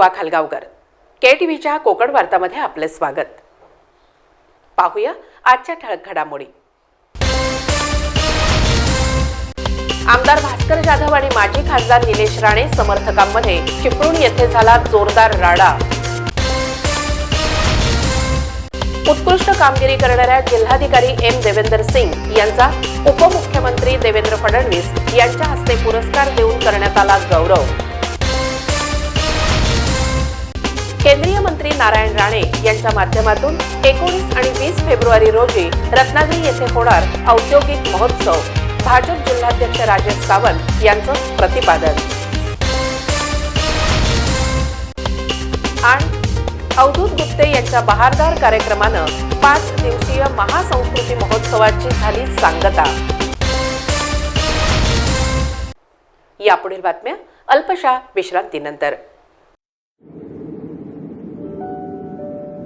नमस्कार खालगावकर. के टी व्हीच्या कोकण वार्तामध्ये आपले स्वागत. पाहूया आजच्या ठळक घडामोडी. आमदार भास्कर जाधव आणि माजी खासदार निलेश राणे समर्थकांमध्ये चिपळूण येथे झाला जोरदार राडा. उत्कृष्ट कामगिरी करणाऱ्या जिल्हाधिकारी एम. देवेंदर सिंग यांचा उपमुख्यमंत्री देवेंद्र फडणवीस यांच्या हस्ते पुरस्कार देऊन करण्यात आला गौरव. केंद्रीय मंत्री नारायण राणे यांच्या माध्यमातून एकोणीस आणि वीस फेब्रुवारी रोजी रत्नागिरी येथे होणार औद्योगिक महोत्सव. भाजप जिल्हाध्यक्ष राजेश सावंत यांचं प्रतिपादन. आणि अवधूत गुप्ते यांच्या बहारदार कार्यक्रमानं पाच दिवसीय महासंस्कृती महोत्सवाची झाली सांगता. यापुढील बातम्या अल्पशा विश्रांतीनंतर.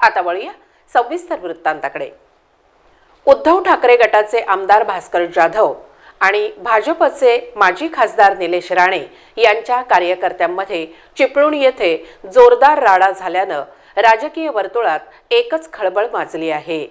आता वळूया सविस्तर वृत्तांताकडे. उद्धव ठाकरे गटाचे आमदार भास्कर जाधव आणि भाजपचे माजी खासदार निलेश राणे यांच्या कार्यकर्त्यांमध्ये चिपळूण येथे जोरदार राडा झाल्यानं राजकीय वर्तुळात एकच खळबळ माजली आहे.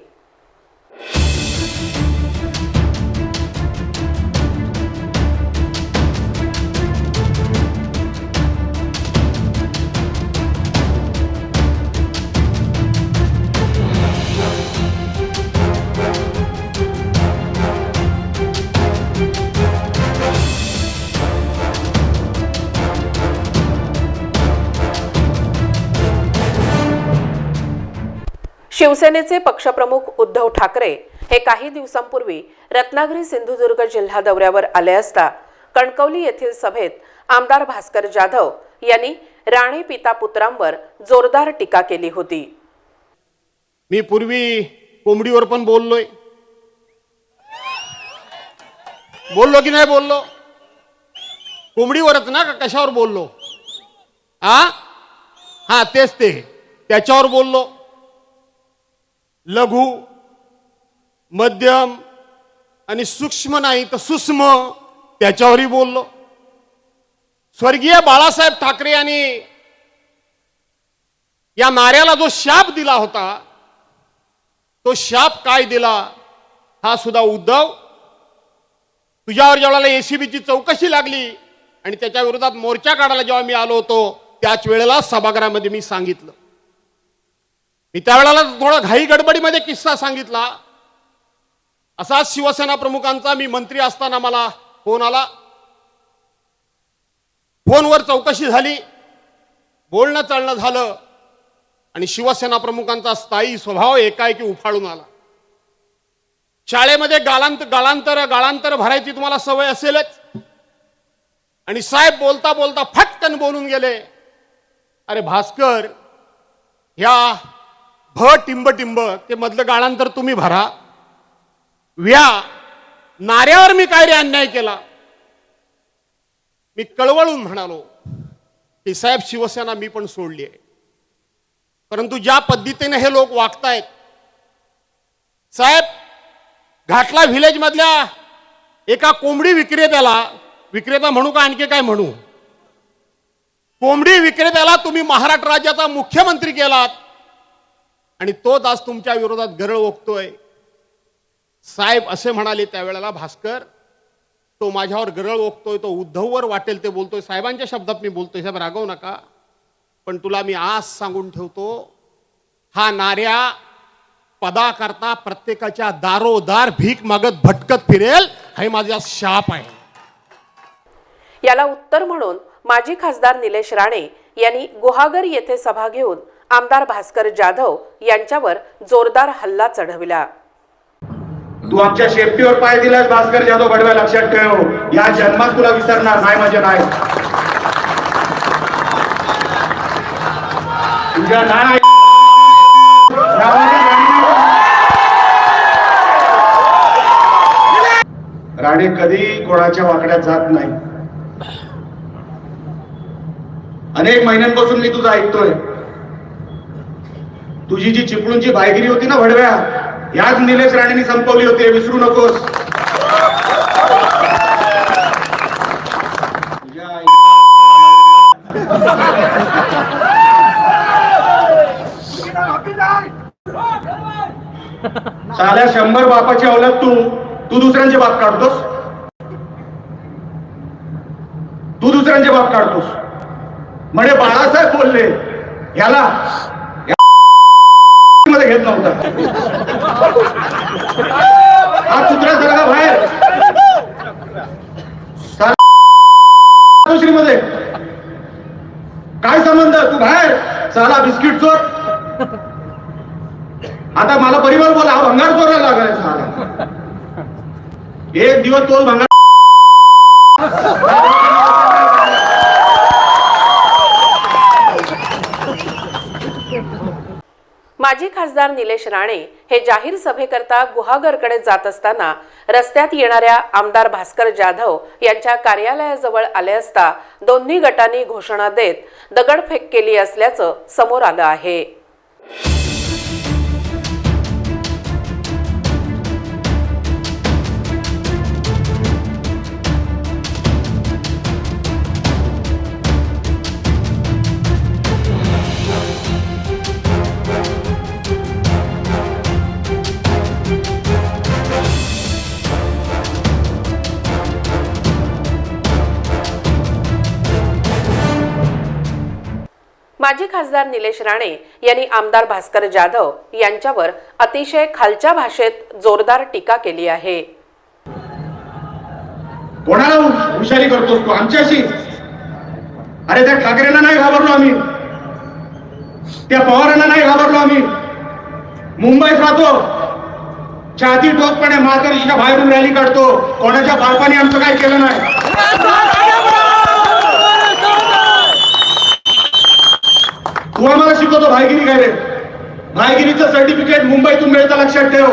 शिवसेनेचे पक्षप्रमुख उद्धव ठाकरे हे काही दिवसांपूर्वी रत्नागिरी सिंधुदुर्ग जिल्हा दौऱ्यावर आले असता कणकवली येथील सभेत आमदार भास्कर जाधव यांनी राणे पिता पुत्रांवर जोरदार टीका केली होती. मी पूर्वी कोंबडीवर पण बोललोय. बोललो की नाही बोललो? कोंबडीवरच ना का कशावर बोललो? आ? हा तेच ते. त्याच्यावर बोललो. लघु मध्यम आणि सूक्ष्म नाही तर सूक्ष्म त्याच्यावरही बोललो. स्वर्गीय बाळासाहेब ठाकरे यांनी या नाऱ्याला जो शाप दिला होता तो शाप काय दिला हा सुद्धा उद्धव तुझ्यावर जेव्हा एसीबीची चौकशी लागली आणि त्याच्या विरोधात मोर्चा काढायला जेव्हा मी आलो होतो त्याच वेळेला सभागृहामध्ये मी सांगितलं. मी त्यावेळेला थोडा घाई गडबडीमध्ये किस्सा सांगितला. असाच शिवसेना प्रमुखांचा मी मंत्री असताना मला फोन आला. फोनवर चौकशी झाली. बोलणं चालणं झालं. आणि शिवसेना प्रमुखांचा स्थायी स्वभाव एकाएकी उफाळून आला. शाळेमध्ये गालांत गालांतर गाळांतर भरायची तुम्हाला सवय असेलच. आणि साहेब बोलता बोलता फटकन बोलून गेले. अरे भास्कर ह्या भ टिंब टिंब ते मधलं गाळांतर तुम्ही भरा. व्या नाऱ्यावर मी काय रे अन्याय केला. मी कळवळून म्हणालो की साहेब शिवसेना मी पण सोडली आहे. परंतु ज्या पद्धतीने हे लोक वागतायत साहेब घाटला व्हिलेज मधल्या एका कोंबडी विक्रेत्याला विक्रेता म्हणू का आणखी काय म्हणू? कोंबडी विक्रेत्याला तुम्ही महाराष्ट्र राज्याचा मुख्यमंत्री केलात. आणि तोच आज तुमच्या विरोधात गरळ ओकतोय. साहेब असे म्हणाले त्यावेळेला भास्कर तो माझ्यावर गरळ ओकतोय तो उद्धववर वाटेल ते बोलतोय. साहेबांच्या शब्दात मी बोलतोय. साहेब रागवू नका. पण तुला मी आज सांगून ठेवतो हा नाऱ्या पदाकरता प्रत्येकाच्या दारोदार भीक मागत भटकत फिरेल हे माझा शाप आहे. याला उत्तर म्हणून माजी खासदार निलेश राणे यांनी गुहागर येथे सभा घेऊन आमदार भास्कर जाधव यांच्यावर जोरदार हल्ला चढविला. तू आमच्या शेपटीवर पाय दिलास भास्कर जाधव बडव्या लक्षात ठेव. या जन्मात तुला विसरणार नाही म्हणजे नाही तुझ्या नाही राणे कधी कोणाच्या वाकड्यात जात नाही. अनेक महिन्यांपासून मी तुझं ऐकतोय. तुझी जी चिपळूणची भायगिरी होती ना भडव्या याच निलेश राणेंनी संपवली होती विसरू नकोस. साध्या शंभर बापाची अवलग तू तू दुसऱ्यांचे बाप काढतोस? तू दुसऱ्यांचे बाप काढतोस. म्हणे बाळासाहेब बोलले याला नव्हता हा कुत्रा कुत्र्यासारखा बाहेर. मध्ये काय संबंध? तू बाहेर. चला बिस्किट चोर. आता मला परिवार बोला हा भंगार चोरायला लागलाय एक दिवस तोच भंगार माजी खासदार निलेश राणे हे जाहीर सभेकरता गुहागरकडे जात असताना रस्त्यात येणाऱ्या आमदार भास्कर जाधव यांच्या कार्यालयाजवळ आले असता दोन्ही गटांनी घोषणा देत दगडफेक केली असल्याचं समोर आलं आहे. माजी खासदार निलेश राणे यांनी आमदार भास्कर जाधव यांच्यावर अतिशय खालच्या भाषेत जोरदार टीका केली आहे. कोणाला हु- हुशारी करतोस तू? आमच्याशी? अरे त्या ठाकरेंना नाही घाबरलो आम्ही. त्या पवारांना नाही घाबरलो आम्ही. मुंबईत राहतो. छाती ठोकपणे महाकर्षीच्या बाहेरून रॅली काढतो. कोणाच्या बापाने आमचं काय केलं नाही. तू आम्हाला शिकवतो? भायगिरी काय रे भायगिरीचं सर्टिफिकेट मुंबईतून मिळतं लक्षात ठेव.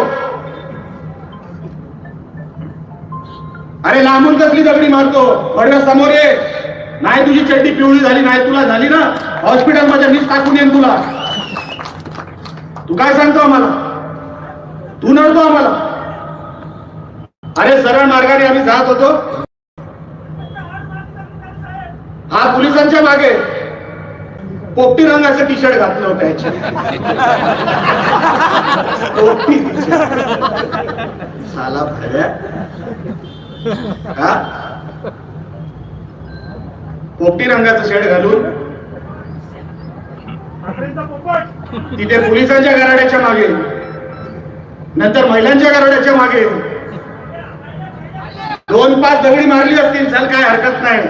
अरे लांबून कसली दगडी मारतो? वडव्या समोर ये. नाही तुझी चड्डी पिवळी झाली नाही तुला झाली ना? हॉस्पिटलमध्ये मीच टाकून येईन तुला. तू काय सांगतो आम्हाला? तू नडतो आम्हाला. अरे सरळ मार्गाने आम्ही जात होतो. हा पोलिसांच्या मागे. पोपटी रंगाचं टी शर्ट घातलं होतं याची पोपटी साला भऱ्या हा? पोपटी रंगाचं शर्ट घालून तिथे पोलिसांच्या गराड्याच्या मागे. नंतर महिलांच्या गराड्याच्या मागे. दोन पाच दगडी मारली असतील चल काय हरकत नाही.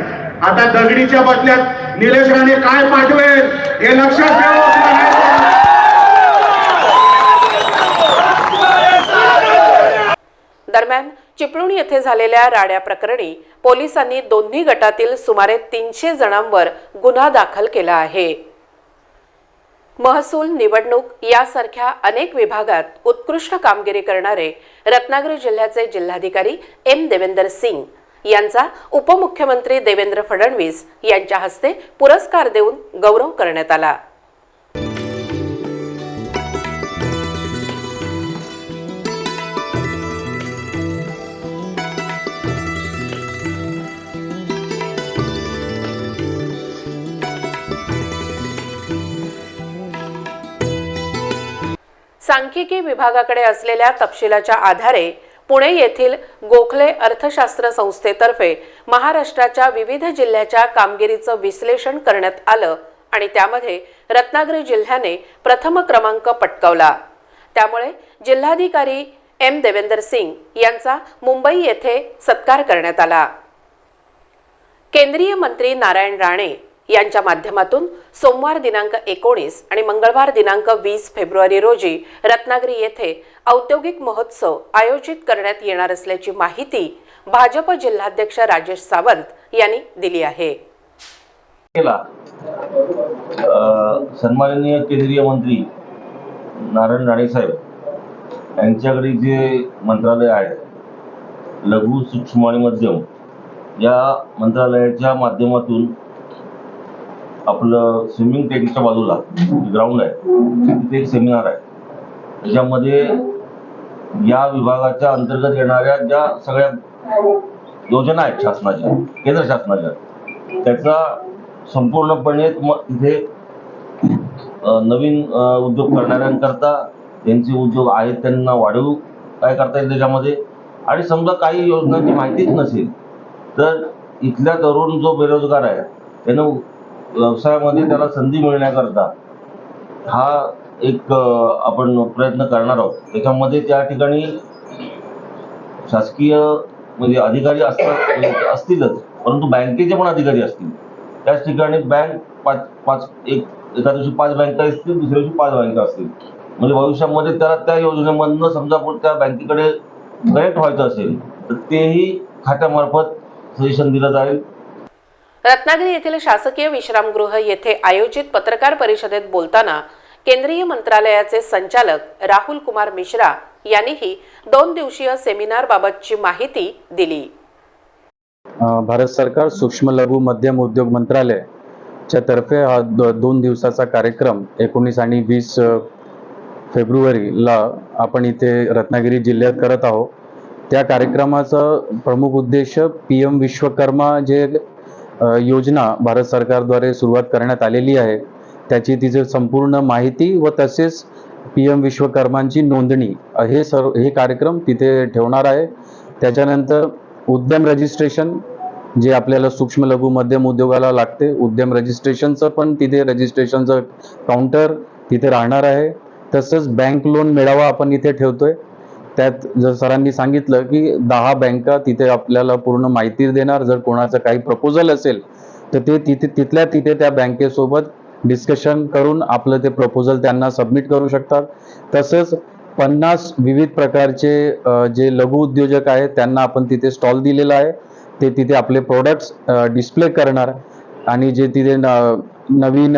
आता दगडीच्या बदल्यात निलेश राणे काय पाठवेल हे लक्षात ठेवा. दरम्यान चिपळूण येथे झालेल्या राड्या प्रकरणी पोलिसांनी दोन्ही गटातील सुमारे तीनशे जणांवर गुन्हा दाखल केला आहे. महसूल निवडणूक यासारख्या अनेक विभागात उत्कृष्ट कामगिरी करणारे रत्नागिरी जिल्ह्याचे जिल्हाधिकारी एम देवेंदर सिंग यांचा उपमुख्यमंत्री देवेंद्र फडणवीस यांच्या हस्ते पुरस्कार देऊन गौरव करण्यात आला. सांख्यिकी विभागाकडे असलेल्या तपशिलाच्या आधारे पुणे येथील गोखले अर्थशास्त्र संस्थेतर्फे महाराष्ट्राच्या विविध जिल्ह्याच्या कामगिरीचं विश्लेषण करण्यात आलं आणि त्यामध्ये रत्नागिरी जिल्ह्याने प्रथम क्रमांक पटकावला. त्यामुळे जिल्हाधिकारी एम देवेंदर सिंग यांचा मुंबई येथे सत्कार करण्यात आला. केंद्रीय मंत्री नारायण राणे यांच्या माध्यमातून सोमवार दिनांक एकोणीस आणि मंगळवार दिनांक वीस फेब्रुवारी रोजी रत्नागिरी येथे औद्योगिक महोत्सव आयोजित करण्यात येणार असल्याची माहिती भाजप जिल्हाध्यक्ष राजेश सावंत यांनी दिली आहे. सन्माननीय केंद्रीय मंत्री नारायण राणे साहेब यांच्याकडे जे मंत्रालय आहे लघु सूक्ष्म आणि मध्यम या मंत्रालयाच्या माध्यमातून आपलं स्विमिंग टेकच्या बाजूला ग्राउंड आहे तिथे एक सेमिनार आहे. त्याच्यामध्ये या विभागाच्या अंतर्गत येणाऱ्या ज्या सगळ्या योजना आहेत शासनाच्या केंद्र शासनाच्या त्याचा संपूर्णपणे तिथे नवीन उद्योग करणाऱ्यांकरता त्यांचे उद्योग आहेत त्यांना वाढवू काय करता येईल त्याच्यामध्ये? आणि समजा काही योजनांची माहितीच नसेल तर इथल्या तरुण जो बेरोजगार आहे त्यानं व्यवसायामध्ये त्याला संधी मिळण्याकरता हा एक आपण प्रयत्न करणार आहोत. त्याच्यामध्ये त्या ठिकाणी शासकीय म्हणजे अधिकारी असतात म्हणजे असतीलच परंतु बँकेचे पण अधिकारी असतील. त्याच ठिकाणी बँक पाच पाच एक एका दिवशी पाच बँका असतील दुसऱ्या दिवशी पाच बँका असतील. म्हणजे भविष्यामध्ये त्याला त्या योजनेमधनं समजा पण त्या बँकेकडे कनेक्ट व्हायचं असेल तर तेही खात्यामार्फत सजेशन दिलं जाईल. रत्नागिरी येथील शासकीय विश्रामगृह येथे आयोजित पत्रकार परिषदेत बोलताना केंद्रीय मंत्रालयाचे संचालक राहुल कुमार मिश्रा यांनीही दोन दिवसीय सेमिनार बाबतची माहिती दिली. भारत सरकार सूक्ष्म लघु मध्यम उद्योग मंत्रालयच्या तर्फे हा दोन दिवसाचा कार्यक्रम एकोणीस आणि वीस फेब्रुवारीला आपण इथे रत्नागिरी जिल्ह्यात करत आहोत. त्या कार्यक्रमाचा प्रमुख उद्देश पी एम विश्वकर्मा जे योजना भारत सरकारद्वारे सुरुवात करण्यात आलेली आहे. त्याची तिचे संपूर्ण माहिती व तसेच पी एम विश्वकर्मांची नोंदणी हे सर्व हे कार्यक्रम तिथे ठेवणार आहे. त्याच्यानंतर उद्यम रजिस्ट्रेशन जे आपल्याला सूक्ष्म लघु मध्यम उद्योगाला लागते उद्यम रजिस्ट्रेशनचं पण तिथे रजिस्ट्रेशनचं काउंटर तिथे राहणार आहे. तसंच बँक लोन मेळावा आपण इथे ठेवतोय. त्यात जर सरांनी सांगितलं की दहा बँका तिथे आपल्याला पूर्ण माहिती देणार जर कोणाचं काही प्रपोजल असेल तर ते तिथे तिथल्या तिथे त्या बँकेसोबत डिस्कशन करून आपलं ते प्रपोजल त्यांना सबमिट करू शकतात. तसंच पन्नास विविध प्रकारचे जे लघु उद्योजक आहेत त्यांना आपण तिथे स्टॉल दिलेला आहे. ते तिथे आपले प्रोडक्ट्स डिस्प्ले करणार. आणि जे तिथे न- नवीन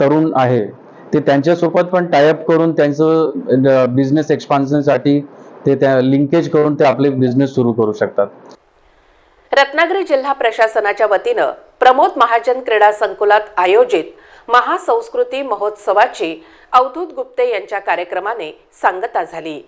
तरुण आहे ते त्यांच्यासोबत पण टायअप करून त्यांचं बिझनेस एक्सपान्शनसाठी ते त्या लिंकेज करून ते आपले बिझनेस सुरू करू शकतात. रत्नागिरी जिल्हा प्रशासनाच्या वतीनं प्रमोद महाजन क्रीडा संकुलात आयोजित महासंस्कृती महोत्सवाची अवधूत गुप्ते यांच्या कार्यक्रमाने सांगता झाली.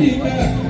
fica.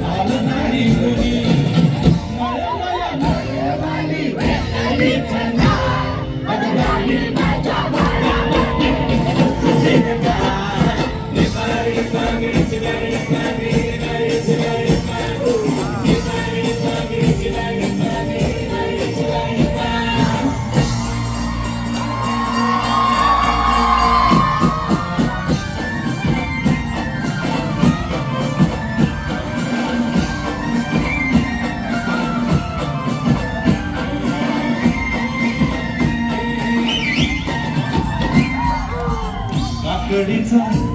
कडीचा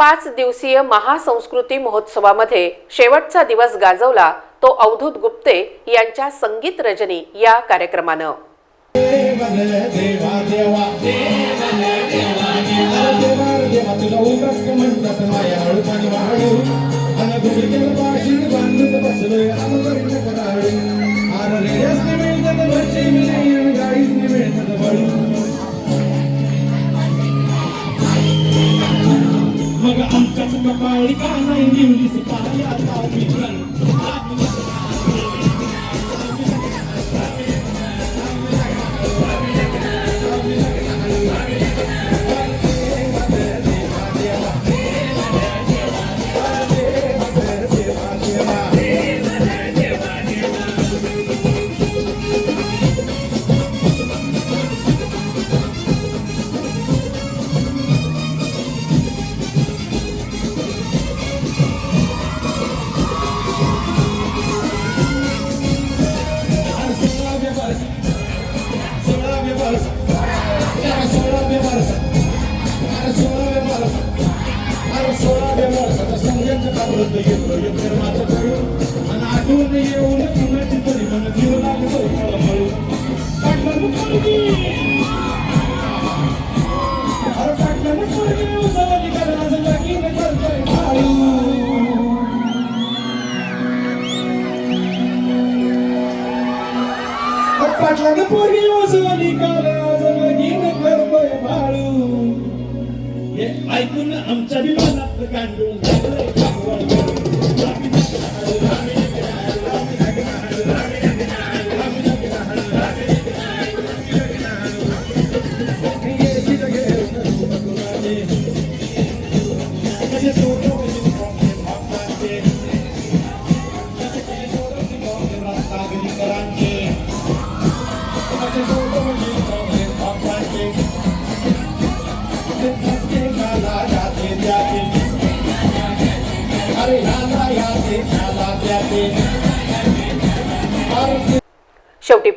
पाच दिवसीय महासंस्कृती महोत्सवामध्ये शेवटचा दिवस गाजवला तो अवधूत गुप्ते यांच्या संगीत रजनी या कार्यक्रमानं देवा देवा देवा देवा देवा तुला उगाच का म्हणतात माया हळू पाणी वाळू आणि गुडघ्याला पाशी बांधून बसलोय आमवरील कराळू अरे येतो येतो माझं आणि आठवून येऊन कुणाची तरी मन जीव लागतो पोरगी. अरे पाटलानं पोरगी माझं लगीन करतोय पोरगी वाजवली काल करतोय बाळू हे ऐकून आमच्या विमानात गांडून झालंय Let me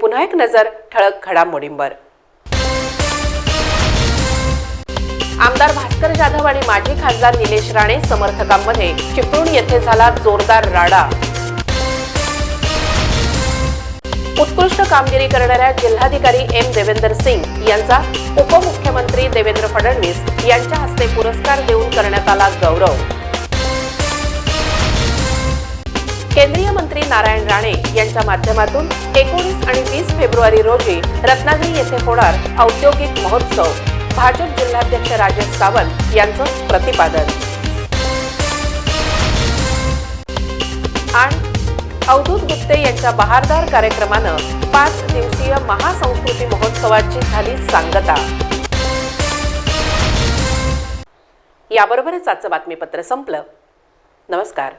पुन्हा एक नजर ठळक घडामोडींवर. आमदार भास्कर जाधव आणि माजी खासदार निलेश राणे समर्थकांमध्ये चिपळूण येथे झाला जोरदार राडा. उत्कृष्ट कामगिरी करणाऱ्या जिल्हाधिकारी एम देवेंदर सिंग यांचा उपमुख्यमंत्री देवेंद्र फडणवीस यांच्या हस्ते पुरस्कार देऊन करण्यात आला गौरव. केंद्रीय मंत्री नारायण राणे यांच्या माध्यमातून एकोणीस आणि वीस फेब्रुवारी रोजी रत्नागिरी येथे होणार औद्योगिक महोत्सव. भाजप जिल्हाध्यक्ष राजेश सावंत यांचं प्रतिपादन. आणि अवधूत गुप्ते यांच्या बहारदार कार्यक्रमानं पाच दिवसीय महासंस्कृती महोत्सवाची झाली सांगता. याबरोबरच आजचं बातमीपत्र संपलं. नमस्कार.